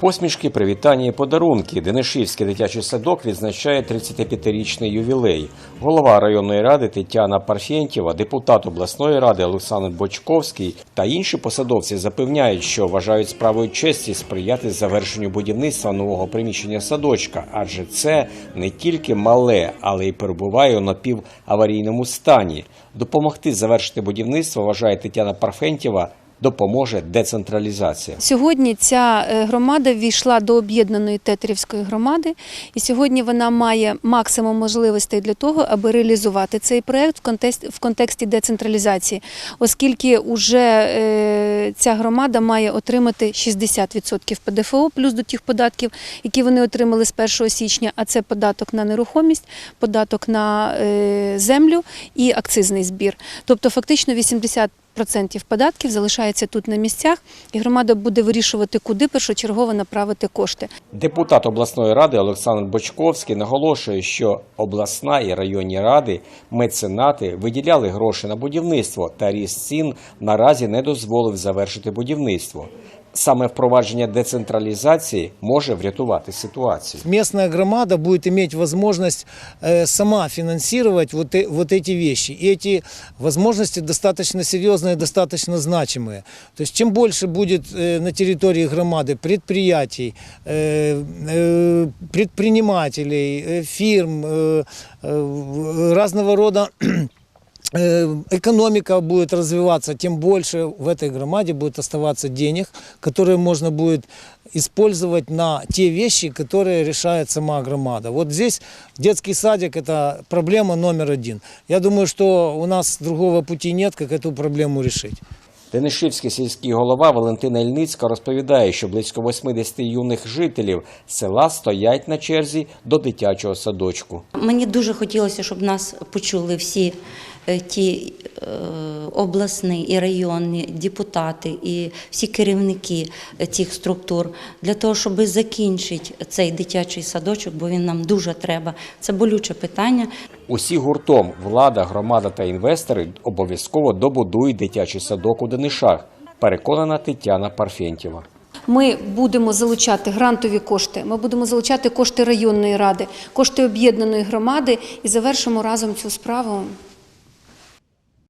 Посмішки, привітання і подарунки. Денишівський дитячий садок відзначає 35-річний ювілей. Голова районної ради Тетяна Парфєнтєва, депутат обласної ради Олександр Бочковський та інші посадовці запевняють, що вважають справою честі сприяти завершенню будівництва нового приміщення садочка, адже це не тільки мале, але й перебуває у напіваварійному стані. Допомогти завершити будівництво, вважає Тетяна Парфентєва, допоможе децентралізація. Сьогодні ця е, громада ввійшла до об'єднаної тетерівської громади, і сьогодні вона має максимум можливостей для того, аби реалізувати цей проект в контексті, в контексті децентралізації, оскільки уже е, ця громада має отримати 60% ПДФО плюс до тих податків, які вони отримали з 1 січня. А це податок на нерухомість, податок на е, землю і акцизний збір. Тобто, фактично 80 процентів податків залишається тут на місцях, і громада буде вирішувати, куди першочергово направити кошти. Депутат обласної ради Олександр Бочковський наголошує, що обласна і районні ради, меценати виділяли гроші на будівництво, та ріст цін наразі не дозволив завершити будівництво Саме впровадження децентралізації може врятувати ситуацію. местная громада будет иметь возможность э, сама финансировать вот, э- вот эти вещи. И эти возможности достаточно серьезные, достаточно значимые. То есть чем больше будет э, на территории громады предприятий, э, э, предпринимателей, э, фирм, э, э, разного рода э, экономика будет развиваться, тем больше в этой громаде будет оставаться денег, которые можно будет использовать на те вещи, которые решает сама громада. Вот здесь детский садик – это проблема номер один. Я думаю, что у нас другого пути нет, как эту проблему решить. Денишівський сільський голова Валентина Ільницька розповідає, що близько 80 юних жителів села стоять на черзі до дитячого садочку. Мені дуже хотілося, щоб нас почули всі е, ті е, обласні і районні депутати, і всі керівники цих структур для того, щоб закінчити цей дитячий садочок, бо він нам дуже треба. Це болюче питання. Усі гуртом влада, громада та інвестори обов'язково добудують дитячий садок у Денишах, переконана Тетяна Парфєнтєва. Ми будемо залучати грантові кошти, ми будемо залучати кошти районної ради, кошти об'єднаної громади і завершимо разом цю справу